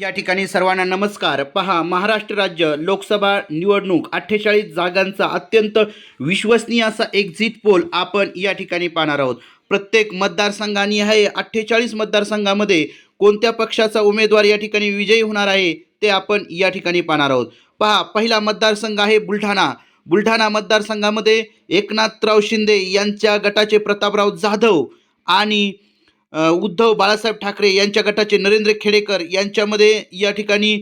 या ठिकाणी सर्वांना नमस्कार. पहा महाराष्ट्र राज्य लोकसभा निवडणूक अठ्ठेचाळीस जागांचा अत्यंत विश्वसनीय असा एक्झिट पोल आपण या ठिकाणी पाहणार आहोत. प्रत्येक मतदारसंघाने आहे अठ्ठेचाळीस मतदारसंघामध्ये कोणत्या पक्षाचा उमेदवार या ठिकाणी विजयी होणार आहे ते आपण या ठिकाणी पाहणार आहोत. पहा पहिला मतदारसंघ आहे बुलढाणा. बुलढाणा मतदारसंघामध्ये एकनाथराव शिंदे यांच्या गटाचे प्रतापराव जाधव आणि उद्धव बाळासाहेब ठाकरे यांच्या गटाचे नरेंद्र खेडेकर यांच्यामध्ये या ठिकाणी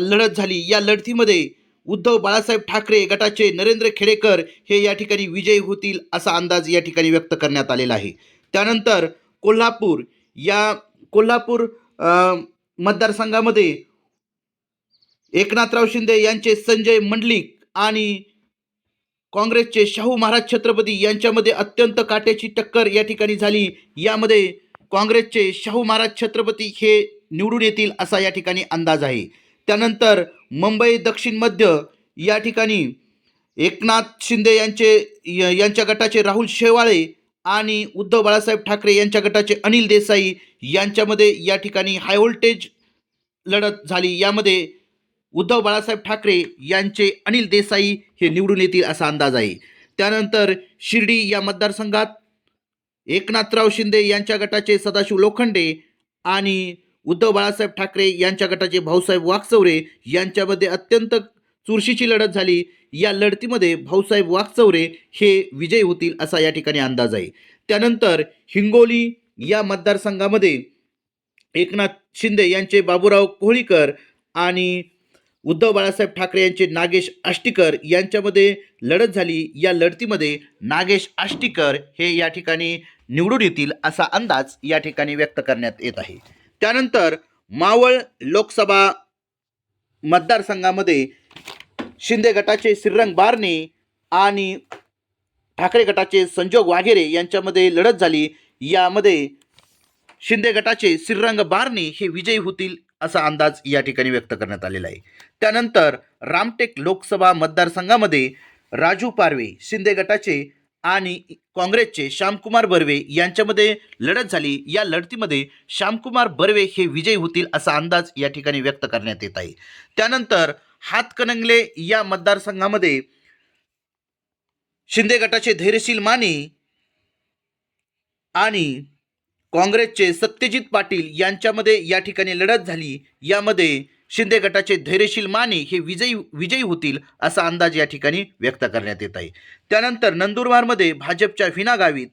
लढत झाली. या लढतीमध्ये उद्धव बाळासाहेब ठाकरे गटाचे नरेंद्र खेडेकर हे या ठिकाणी विजयी होतील असा अंदाज या ठिकाणी व्यक्त करण्यात आलेला आहे. त्यानंतर कोल्हापूर या कोल्हापूर मतदारसंघामध्ये एकनाथराव शिंदे यांचे संजय मंडलिक आणि काँग्रेसचे शाहू महाराज छत्रपती यांच्यामध्ये अत्यंत काट्याची टक्कर या ठिकाणी झाली. यामध्ये काँग्रेसचे शाहू महाराज छत्रपती हे निवडून येतील असा या ठिकाणी अंदाज आहे. त्यानंतर मुंबई दक्षिण मध्य या ठिकाणी एकनाथ शिंदे यांचे य- यांच्या गटाचे राहुल शेवाळे आणि उद्धव बाळासाहेब ठाकरे यांच्या गटाचे अनिल देसाई यांच्यामध्ये या ठिकाणी हाय व्होल्टेज लढत झाली. यामध्ये उद्धव बाळासाहेब ठाकरे यांचे अनिल देसाई हे निवडून येतील असा अंदाज आहे. त्यानंतर शिर्डी या मतदारसंघात एकनाथराव शिंदे यांच्या गटाचे सदाशिव लोखंडे आणि उद्धव बाळासाहेब ठाकरे यांच्या गटाचे भाऊसाहेब वाकचौरे यांच्यामध्ये अत्यंत चुरशीची लढत झाली. या लढतीमध्ये भाऊसाहेब वाकचौरे हे विजयी होतील असा या ठिकाणी अंदाज आहे. त्यानंतर हिंगोली या मतदारसंघामध्ये एकनाथ शिंदे यांचे बाबूराव कोहळीकर आणि उद्धव बाळासाहेब ठाकरे यांचे नागेश आष्टीकर यांच्यामध्ये लढत झाली. या लढतीमध्ये नागेश आष्टीकर हे या ठिकाणी निवडून येतील असा अंदाज या ठिकाणी व्यक्त करण्यात येत आहे. त्यानंतर मावळ लोकसभा मतदारसंघामध्ये शिंदे गटाचे श्रीरंग बारणे आणि ठाकरे गटाचे संजोग वाघेरे यांच्यामध्ये लढत झाली. यामध्ये शिंदे गटाचे श्रीरंग बारणे हे विजयी होतील असा अंदाज या ठिकाणी व्यक्त करण्यात आलेला आहे. त्यानंतर रामटेक लोकसभा मतदारसंघामध्ये राजू पारवे शिंदे गटाचे आणि काँग्रेसचे श्यामकुमार बर्वे यांच्यामध्ये लढत झाली. या लढतीमध्ये श्यामकुमार बर्वे हे विजयी होतील असा अंदाज या ठिकाणी व्यक्त करण्यात येत आहे. त्यानंतर हातकणंगले या मतदारसंघामध्ये शिंदे गटाचे धैर्यशील माने आणि काँग्रेसचे सत्यजित पाटील यांच्यामध्ये या ठिकाणी लढत झाली. यामध्ये शिंदे गटाचे धैर्यशील माने हे विजयी विजयी होतील असा अंदाज या ठिकाणी व्यक्त करण्यात येत आहे. त्यानंतर नंदुरबारमध्ये भाजपच्या विना गावित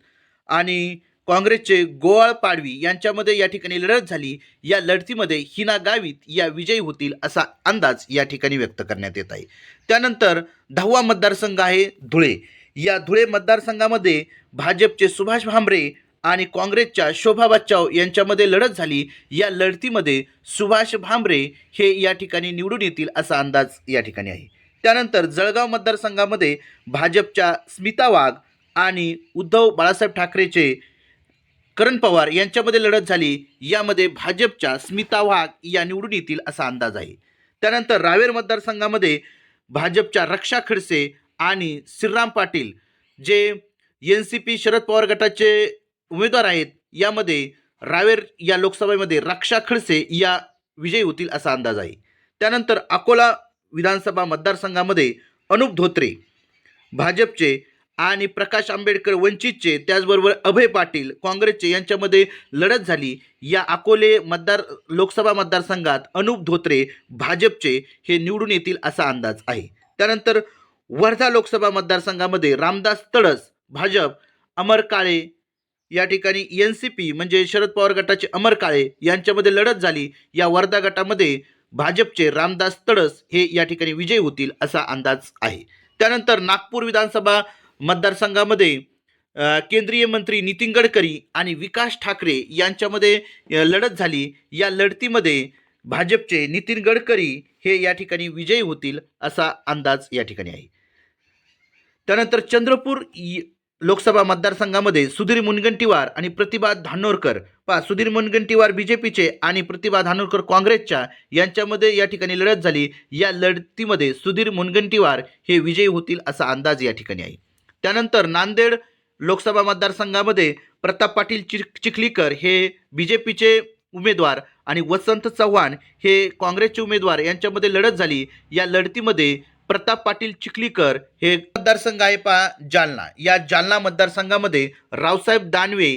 आणि काँग्रेसचे गोवाळ पाडवी यांच्यामध्ये या ठिकाणी लढत झाली. या लढतीमध्ये हिना गावित या विजयी होतील असा अंदाज या ठिकाणी व्यक्त करण्यात येत आहे. त्यानंतर दहावा मतदारसंघ आहे धुळे. या धुळे मतदारसंघामध्ये भाजपचे सुभाष भामरे आणि काँग्रेसच्या शोभा बच्चाव यांच्यामध्ये लढत झाली. या लढतीमध्ये सुभाष भामरे हे या ठिकाणी निवडून येतील असा अंदाज या ठिकाणी आहे. त्यानंतर जळगाव मतदारसंघामध्ये भाजपच्या स्मिता वाघ आणि उद्धव बाळासाहेब ठाकरेचे करण पवार यांच्यामध्ये लढत झाली. यामध्ये भाजपच्या स्मिता वाघ या निवडून येतील असा अंदाज आहे. त्यानंतर रावेर मतदारसंघामध्ये भाजपच्या रक्षा खडसे आणि श्रीराम पाटील जे N C P Sharad Pawar गटाचे उमेदवार आहेत यामध्ये रावेर या लोकसभेमध्ये रक्षा खडसे या विजयी होतील असा अंदाज आहे. त्यानंतर अकोला विधानसभा मतदारसंघामध्ये अनुप धोत्रे भाजपचे आणि प्रकाश आंबेडकर वंचितचे त्याचबरोबर अभय पाटील काँग्रेसचे यांच्यामध्ये लढत झाली. या अकोले मतदार लोकसभा मतदारसंघात अनुप धोत्रे भाजपचे हे निवडून येतील असा अंदाज आहे. त्यानंतर वर्धा लोकसभा मतदारसंघामध्ये रामदास तडस भाजप अमर काळे या ठिकाणी एन सी पी म्हणजे शरद पवार गटाचे अमर काळे यांच्यामध्ये लढत झाली. या वर्धा गटामध्ये भाजपचे रामदास तडस हे या ठिकाणी विजयी होतील असा अंदाज आहे. त्यानंतर नागपूर विधानसभा मतदारसंघामध्ये केंद्रीय मंत्री नितीन गडकरी आणि विकास ठाकरे यांच्यामध्ये लढत झाली. या लढतीमध्ये भाजपचे नितीन गडकरी हे या ठिकाणी विजयी होतील असा अंदाज या ठिकाणी आहे. त्यानंतर चंद्रपूर इ- लोकसभा मतदारसंघामध्ये सुधीर मुनगंटीवार आणि प्रतिभा धानोरकर. पहा सुधीर मुनगंटीवार बी जे पीचे आणि प्रतिभा धानोरकर काँग्रेसच्या यांच्यामध्ये या ठिकाणी लढत झाली. या लढतीमध्ये सुधीर मुनगंटीवार हे विजयी होतील असा अंदाज या ठिकाणी आहे. त्यानंतर नांदेड लोकसभा मतदारसंघामध्ये प्रताप पाटील चिख चिखलीकर हे बी जे पीचे उमेदवार आणि वसंत चव्हाण हे काँग्रेसचे उमेदवार यांच्यामध्ये लढत झाली. या लढतीमध्ये प्रताप पाटील चिखलीकर हे मतदारसंघ आहे पा जालना. या जालना मतदारसंघामध्ये Raosaheb Danve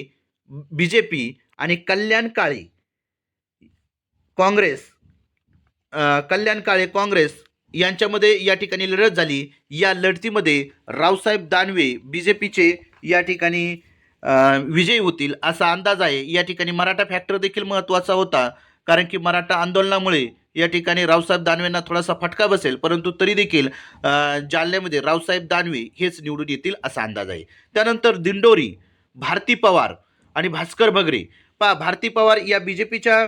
B J P आणि कल्याण काळे काँग्रेस कल्याण काळे काँग्रेस यांच्यामध्ये या ठिकाणी लढत झाली. या लढतीमध्ये रावसाहेब दानवे बी जे पीचे या ठिकाणी विजयी होतील असा अंदाज आहे. या ठिकाणी मराठा फॅक्टर देखील महत्त्वाचा होता. कारण की मराठा आंदोलनामुळे या ठिकाणी रावसाहेब दानवेंना थोडासा फटका बसेल परंतु तरी देखील जालन्यामध्ये रावसाहेब दानवे हेच निवडून येतील असा अंदाज आहे. त्यानंतर दिंडोरी भारती पवार आणि भास्कर भगरे. पहा भारती पवार या बी जे पीच्या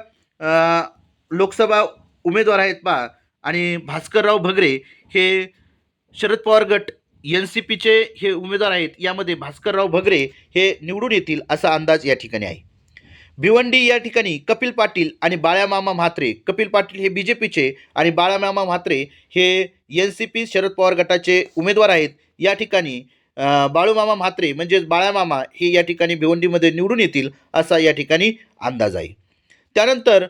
लोकसभा उमेदवार आहेत पहा आणि भास्करराव भगरे हे Sharad Pawar got N C पीचे हे उमेदवार आहेत. यामध्ये भास्करराव भगरे हे निवडून येतील असा अंदाज या ठिकाणी आहे. भिवंडी या ठिकाणी कपिल पाटील आणि बाळ्यामामा म्हात्रे कपिल पाटील हे बी जे पीचे आणि बाळ्यामामा म्हात्रे हे N C P Sharad Pawar गटाचे उमेदवार आहेत. या ठिकाणी बाळूमामा म्हात्रे म्हणजेच बाळामामा हे या ठिकाणी भिवंडीमध्ये निवडून येतील असा या ठिकाणी अंदाज आहे. त्यानंतर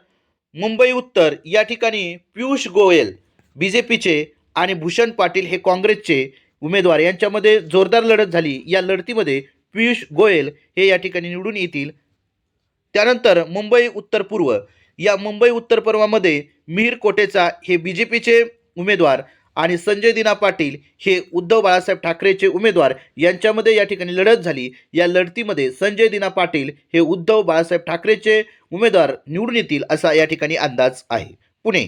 मुंबई उत्तर या ठिकाणी पियुष गोयल बी जे पीचे आणि भूषण पाटील हे काँग्रेसचे उमेदवार. यांच्यामध्ये जोरदार लढत झाली. या लढतीमध्ये पियुष गोयल हे या ठिकाणी निवडून येतील त्यानंतर मुंबई उत्तर पूर्व. या मुंबई उत्तर पूर्वामध्ये मिहीर कोटेचा हे बी जे पीचे उमेदवार आणि संजय दिना पाटील हे उद्धव बाळासाहेब ठाकरेचे उमेदवार यांच्यामध्ये या ठिकाणी लढत झाली. या लढतीमध्ये संजय दिना पाटील हे उद्धव बाळासाहेब ठाकरेचे उमेदवार निवडून येतील असा या ठिकाणी अंदाज आहे. पुणे.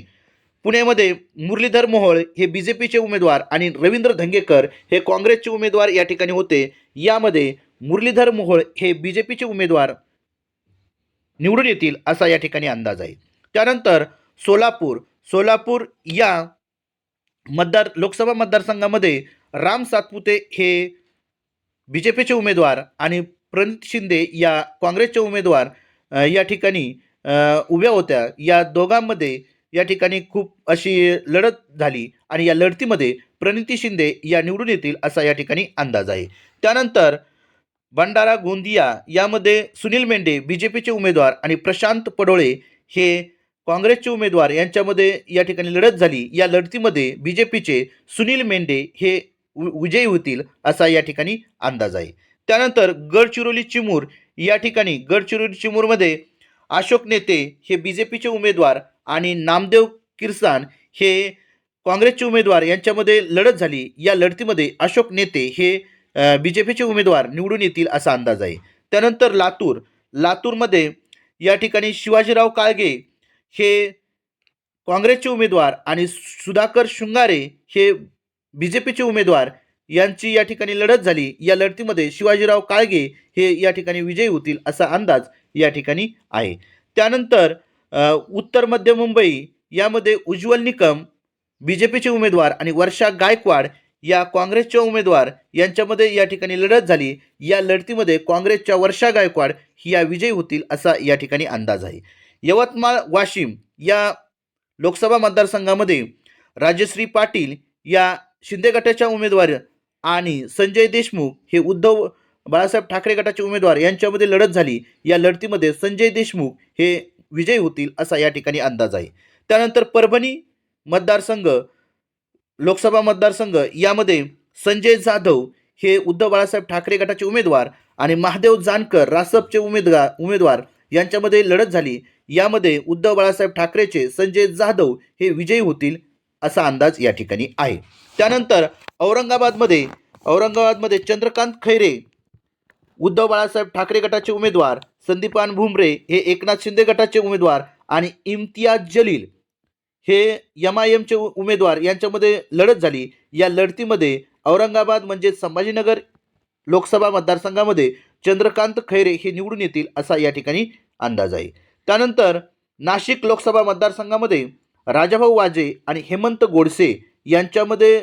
पुण्यामध्ये मुरलीधर मोहोळ हे बी जे पीचे उमेदवार आणि रवींद्र धंगेकर हे काँग्रेसचे उमेदवार या ठिकाणी होते. यामध्ये मुरलीधर मोहोळ हे बी जे पीचे उमेदवार निवडून येतील असा या ठिकाणी अंदाज आहे. त्यानंतर सोलापूर सोलापूर या मतदार लोकसभा मतदारसंघामध्ये राम सातपुते हे बी जे पीचे उमेदवार आणि प्रणित शिंदे या काँग्रेसचे उमेदवार या ठिकाणी उभ्या होत्या. या दोघांमध्ये या ठिकाणी खूप अशी लढत झाली आणि या लढतीमध्ये प्रणिती शिंदे या निवडून येतील असा या ठिकाणी अंदाज आहे. त्यानंतर भंडारा गोंदिया यामध्ये सुनील मेंढे बी जे पीचे उमेदवार आणि प्रशांत पडोळे हे काँग्रेसचे उमेदवार. यांच्यामध्ये या ठिकाणी लढत झाली. या लढतीमध्ये बी जे पीचे सुनील मेंढे हे विजयी होतील असा या ठिकाणी अंदाज आहे. त्यानंतर गडचिरोली चिमूर या ठिकाणी गडचिरोली चिमूरमध्ये अशोक नेते हे बी जे पीचे उमेदवार आणि नामदेव किरसान हे काँग्रेसचे उमेदवार. यांच्यामध्ये लढत झाली. या लढतीमध्ये अशोक नेते हे बी जे पीचे उमेदवार निवडून येतील असा अंदाज आहे. त्यानंतर लातूर. लातूरमध्ये या ठिकाणी शिवाजीराव काळगे हे काँग्रेसचे उमेदवार आणि सुधाकर शृंगारे हे बी जे पीचे उमेदवार यांची या ठिकाणी लढत झाली. या लढतीमध्ये शिवाजीराव काळगे हे या ठिकाणी विजयी होतील असा अंदाज या ठिकाणी आहे. त्यानंतर उत्तर मध्य मुंबई यामध्ये उज्ज्वल निकम बी जे पीचे उमेदवार आणि वर्षा गायकवाड या काँग्रेसच्या उमेदवार यांच्यामध्ये या ठिकाणी लढत झाली. या लढतीमध्ये काँग्रेसच्या वर्षा गायकवाड ही या विजयी होतील असा या ठिकाणी अंदाज आहे. यवतमाळ वाशिम या लोकसभा मतदारसंघामध्ये राजश्री पाटील या शिंदे गटाच्या उमेदवार आणि संजय देशमुख हे उद्धव बाळासाहेब ठाकरे गटाचे उमेदवार यांच्यामध्ये लढत झाली. या लढतीमध्ये संजय देशमुख हे विजयी होतील असा या ठिकाणी अंदाज आहे. त्यानंतर परभणी मतदारसंघ लोकसभा मतदारसंघ यामध्ये संजय जाधव हे उद्धव बाळासाहेब ठाकरे गटाचे उमेदवार आणि महादेव जानकर रासपचे उमेदवार उमेदवार यांच्यामध्ये लढत झाली. यामध्ये उद्धव बाळासाहेब ठाकरेचे संजय जाधव हे विजयी होतील असा अंदाज या ठिकाणी आहे. त्यानंतर औरंगाबादमध्ये औरंगाबादमध्ये चंद्रकांत खैरे उद्धव बाळासाहेब ठाकरे गटाचे उमेदवार संदीपान भुमरे हे एकनाथ शिंदे गटाचे उमेदवार आणि इम्तियाज जलील हे एम आय एमचे उमेदवार यांच्यामध्ये लढत झाली. या लढतीमध्ये औरंगाबाद म्हणजे संभाजीनगर लोकसभा मतदारसंघामध्ये चंद्रकांत खैरे हे निवडून येतील असा या ठिकाणी अंदाज आहे. त्यानंतर नाशिक लोकसभा मतदारसंघामध्ये राजाभाऊ वाजे आणि हेमंत गोडसे यांच्यामध्ये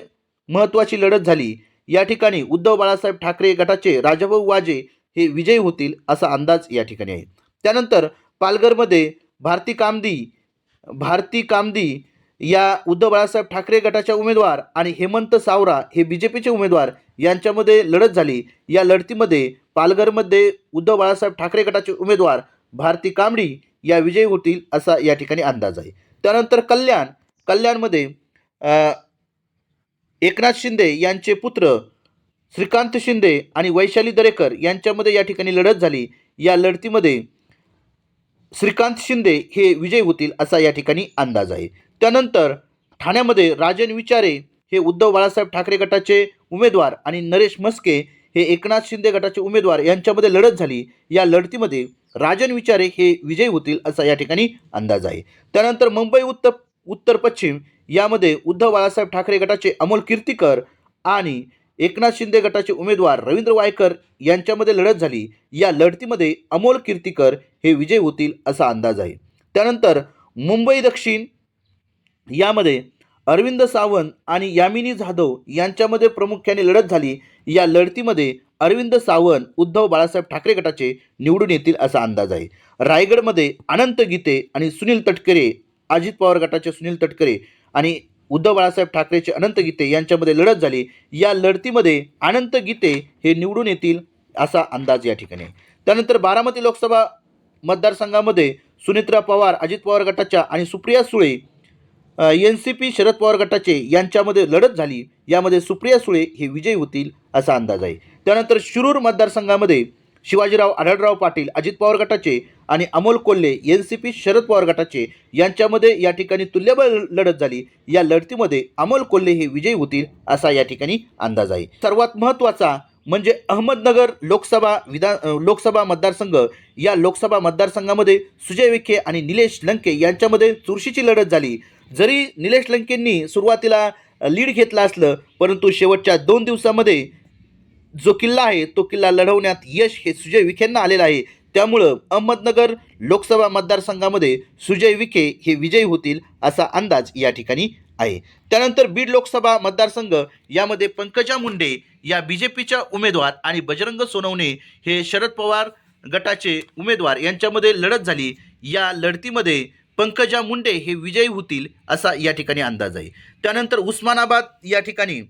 महत्त्वाची लढत झाली. या ठिकाणी उद्धव बाळासाहेब ठाकरे गटाचे राजाभाऊ वाजे हे विजयी होतील असा अंदाज या ठिकाणी आहे. त्यानंतर पालघरमध्ये भारती कामदी भारती कामदी या उद्धव बाळासाहेब ठाकरे गटाच्या उमेदवार आणि हेमंत सावरा हे बी जे पीचे उमेदवार यांच्यामध्ये लढत झाली. या लढतीमध्ये पालघरमध्ये उद्धव बाळासाहेब ठाकरे गटाचे उमेदवार भारती कांबडी या विजयी होतील असा या ठिकाणी अंदाज आहे. त्यानंतर कल्याण कल्याणमध्ये एकनाथ शिंदे यांचे पुत्र श्रीकांत शिंदे आणि वैशाली दरेकर यांच्यामध्ये या ठिकाणी लढत झाली. या लढतीमध्ये श्रीकांत शिंदे हे विजयी होतील असा या ठिकाणी अंदाज आहे. त्यानंतर ठाण्यामध्ये राजन विचारे हे उद्धव बाळासाहेब ठाकरे गटाचे उमेदवार आणि नरेश मस्के हे एकनाथ शिंदे गटाचे उमेदवार यांच्यामध्ये लढत झाली. या लढतीमध्ये राजन विचारे हे विजयी होतील असा या ठिकाणी अंदाज आहे. त्यानंतर मुंबई उत्तर उत्तर पश्चिम यामध्ये उद्धव बाळासाहेब ठाकरे गटाचे अमोल कीर्तीकर आणि एकनाथ शिंदे गटाचे उमेदवार रवींद्र वायकर यांच्यामध्ये लढत झाली. या लढतीमध्ये अमोल कीर्तीकर हे विजय होतील असा अंदाज आहे. त्यानंतर मुंबई दक्षिण यामध्ये अरविंद सावंत आणि यामिनी जाधव यांच्यामध्ये प्रामुख्याने लढत झाली. या लढतीमध्ये अरविंद सावंत उद्धव बाळासाहेब ठाकरे गटाचे निवडून येतील असा अंदाज आहे. रायगडमध्ये अनंत गीते आणि सुनील तटकरे अजित पवार गटाचे सुनील तटकरे आणि उद्धव बाळासाहेब ठाकरेचे अनंत गीते यांच्यामध्ये लढत झाली. या लढतीमध्ये अनंत गीते हे निवडून येतील असा अंदाज या ठिकाणी. त्यानंतर बारामती लोकसभा मतदारसंघामध्ये सुनित्रा पवार अजित पवार गटाच्या आणि Supriya Sule N C P Sharad Pawar गटाचे यांच्यामध्ये लढत झाली. यामध्ये सुप्रिया सुळे हे विजयी होतील असा अंदाज आहे. त्यानंतर शिरूर मतदारसंघामध्ये शिवाजीराव आढळराव पाटील अजित पवार गटाचे आणि Amol Kolhe N C P Sharad Pawar गटाचे यांच्यामध्ये या ठिकाणी तुल्यबळ लढत झाली. या लढतीमध्ये अमोल कोल्हे हे विजयी होतील असा या ठिकाणी अंदाज आहे. सर्वात महत्त्वाचा म्हणजे अहमदनगर लोकसभा विधान लोकसभा मतदारसंघ. या लोकसभा मतदारसंघामध्ये सुजय विखे आणि निलेश लंके यांच्यामध्ये चुरशीची लढत झाली. जरी निलेश लंकेंनी सुरुवातीला लीड घेतला असलं परंतु शेवटच्या दोन दिवसामध्ये जो किल्ला आहे तो किल्ला लढवण्यात यश हे सुजय विखेंना आलेलं आहे. त्यामुळं अहमदनगर लोकसभा मतदारसंघामध्ये सुजय विखे हे विजयी होतील असा अंदाज या ठिकाणी आहे. त्यानंतर बीड लोकसभा मतदारसंघ यामध्ये पंकजा मुंडे या बी जे पीच्या उमेदवार आणि बजरंग सोनवणे हे शरद पवार गटाचे उमेदवार यांच्यामध्ये लढत झाली. या लढतीमध्ये पंकजा मुंडे हे विजयी होतील असा या ठिकाणी अंदाज आहे. त्यानंतर उस्मानाबाद या ठिकाणी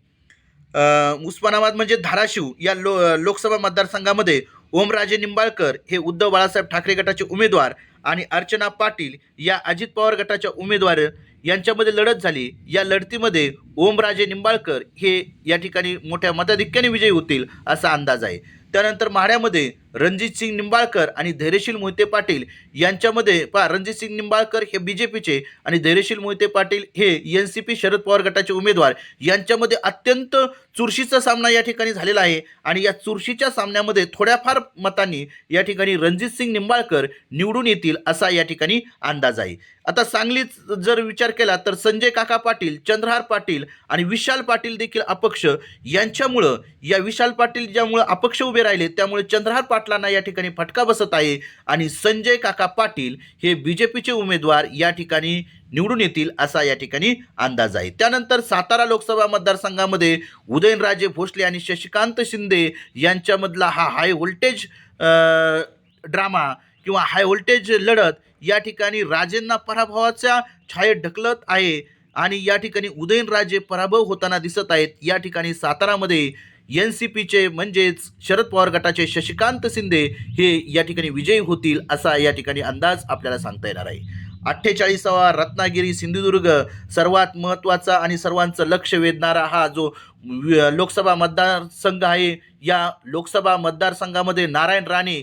उस्मानाबाद म्हणजे धाराशिव या लो लोकसभा मतदारसंघामध्ये ओमराजे निंबाळकर हे उद्धव बाळासाहेब ठाकरे गटाचे उमेदवार आणि अर्चना पाटील या अजित पवार गटाच्या उमेदवार यांच्यामध्ये लढत झाली. या लढतीमध्ये ओमराजे निंबाळकर हे या ठिकाणी मोठ्या मताधिक्याने विजयी होतील असा अंदाज आहे. त्यानंतर माढ्यामध्ये रणजित सिंग निंबाळकर आणि धैर्यशील मोहिते पाटील यांच्यामध्ये पा रणजित सिंग निंबाळकर हे बी जे पीचे आणि धैर्यशील मोहिते पाटील हे N C P Sharad Pawar गटाचे उमेदवार. यांच्यामध्ये अत्यंत चुरशीचा सामना या ठिकाणी झालेला आहे आणि या चुरशीच्या सामन्यामध्ये थोड्याफार मतांनी या ठिकाणी रणजित सिंग निंबाळकर निवडून येतील असा या ठिकाणी अंदाज आहे. आता सांगलीत जर विचार केला तर संजय काका पाटील चंद्रहार पाटील आणि विशाल पाटील देखील अपक्ष यांच्यामुळं या विशाल पाटील ज्यामुळं अपक्ष उभे राहिले त्यामुळे चंद्रहार पाटील पाटलांना या ठिकाणी फटका बसत आहे आणि संजय काका पाटील हे बी जे पीचे उमेदवार या ठिकाणी निवडून येतील असा या ठिकाणी अंदाज आहे. त्यानंतर सातारा लोकसभा मतदारसंघामध्ये उदयनराजे भोसले आणि शशिकांत शिंदे यांच्यामधला हा हाय व्होल्टेज ड्रामा किंवा हाय व्होल्टेज लढत या ठिकाणी राजेंना पराभवाच्या छायेत ढकलत आहे आणि या ठिकाणी उदयनराजे पराभव होताना दिसत आहेत. या ठिकाणी सातारामध्ये एन सी पीचे म्हणजेच शरद पवार गटाचे शशिकांत शिंदे हे या ठिकाणी विजयी होतील असा या ठिकाणी अंदाज आपल्याला सांगता येणार आहे. अठ्ठेचाळीसावा रत्नागिरी सिंधुदुर्ग सर्वात महत्त्वाचा आणि सर्वांचं लक्ष वेधणारा हा जो लोकसभा मतदारसंघ आहे या लोकसभा मतदारसंघामध्ये नारायण राणे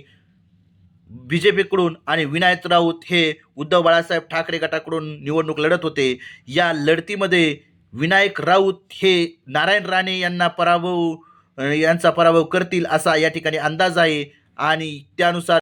बी जे पीकडून आणि विनायक राऊत हे उद्धव बाळासाहेब ठाकरे गटाकडून निवडणूक लढत होते. या लढतीमध्ये विनायक राऊत हे नारायण राणे यांना पराभव यांचा पराभव करतील असा या ठिकाणी अंदाज आहे. आणि त्यानुसार